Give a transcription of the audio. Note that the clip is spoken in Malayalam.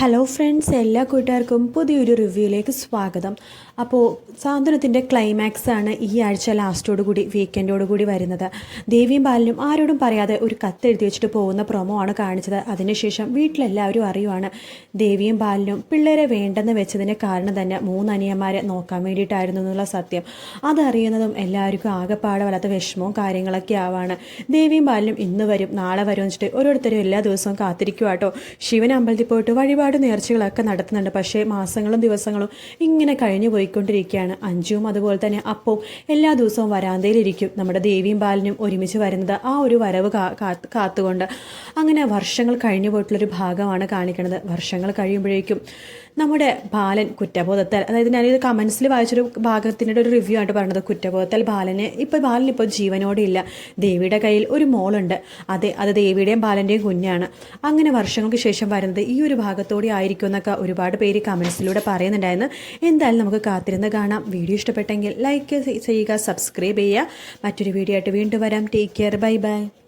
ഹലോ ഫ്രണ്ട്സ് എല്ലാ കൂട്ടുകാർക്കും പുതിയൊരു റിവ്യൂയിലേക്ക് സ്വാഗതം. അപ്പോൾ സാന്ത്വനത്തിന്റെ ക്ലൈമാക്സ് ആണ് ഈ ആഴ്ച ലാസ്റ്റോടു കൂടി വീക്കെൻഡോട് കൂടി വരുന്നത്. ദേവിയും ബാലനും ആരോടും പറയാതെ ഒരു കത്ത് എഴുതി വെച്ചിട്ട് പോകുന്ന പ്രൊമോ ആണ് കാണിച്ചത്. അതിനുശേഷം വീട്ടിലെല്ലാവരും അറിയുവാണ് ദേവിയും ബാലനും പിള്ളേരെ വേണ്ടെന്ന് വെച്ചതിന് കാരണം തന്നെ മൂന്നനിയന്മാരെ നോക്കാൻ വേണ്ടിയിട്ടായിരുന്നു എന്നുള്ള സത്യം. അതറിയുന്നതും എല്ലാവർക്കും ആകെപ്പാടെ വല്ലാത്ത വിഷമവും കാര്യങ്ങളൊക്കെ ആവാണ്. ദേവിയും ബാലനും ഇന്ന് വരും നാളെ വരും വെച്ചിട്ട് ഓരോരുത്തരും എല്ലാ ദിവസവും കാത്തിരിക്കുവാട്ടോ. ശിവൻ അമ്പലത്തിൽ പോയിട്ട് വഴിപാട് നേർച്ചകളൊക്കെ നടത്തുന്നുണ്ട്. പക്ഷേ മാസങ്ങളും ദിവസങ്ങളും ഇങ്ങനെ കഴിഞ്ഞു പോയിക്കൊണ്ടിരിക്കുകയാണ്. അഞ്ചും അതുപോലെ തന്നെ അപ്പവും എല്ലാ ദിവസവും വരാന്തയിലിരിക്കും. നമ്മുടെ ദേവിയും ബാലനും ഒരുമിച്ച് വരുന്നത് ആ ഒരു വരവ് കാത്തുകൊണ്ട് അങ്ങനെ വർഷങ്ങൾ കഴിഞ്ഞു പോയിട്ടുള്ളൊരു ഭാഗമാണ് കാണിക്കുന്നത്. വർഷങ്ങൾ കഴിയുമ്പോഴേക്കും നമ്മുടെ ബാലൻ കുറ്റബോധത്താൽ അതായത് ഞാനിത് കമൻസിൽ വായിച്ചൊരു ഭാഗത്തിന്റെ ഒരു റിവ്യൂ ആയിട്ട് പറഞ്ഞത് കുറ്റബോധത്താൽ ബാലന് ഇപ്പോൾ ബാലൻ ഇപ്പോൾ ജീവനോടെ ഇല്ല. ദേവിയുടെ കയ്യിൽ ഒരു മോളുണ്ട്. അതെ അത് ദേവിയുടെയും ബാലന്റെയും കുഞ്ഞാണ്. അങ്ങനെ വർഷങ്ങൾക്ക് ശേഷം വരുന്നത് ഈ ഒരു ഭാഗത്തോടെ ആയിരിക്കും എന്നൊക്കെ ഒരുപാട് പേര് കമൻസിലൂടെ പറയുന്നുണ്ടായിരുന്നു. എന്തായാലും നമുക്ക് കാത്തിരുന്ന് കാണാം. വീഡിയോ ഇഷ്ടപ്പെട്ടെങ്കിൽ ലൈക്ക് ചെയ്യുക സബ്സ്ക്രൈബ് ചെയ്യുക. മറ്റൊരു വീഡിയോ ആയിട്ട് വീണ്ടും വരാം. Take care bye bye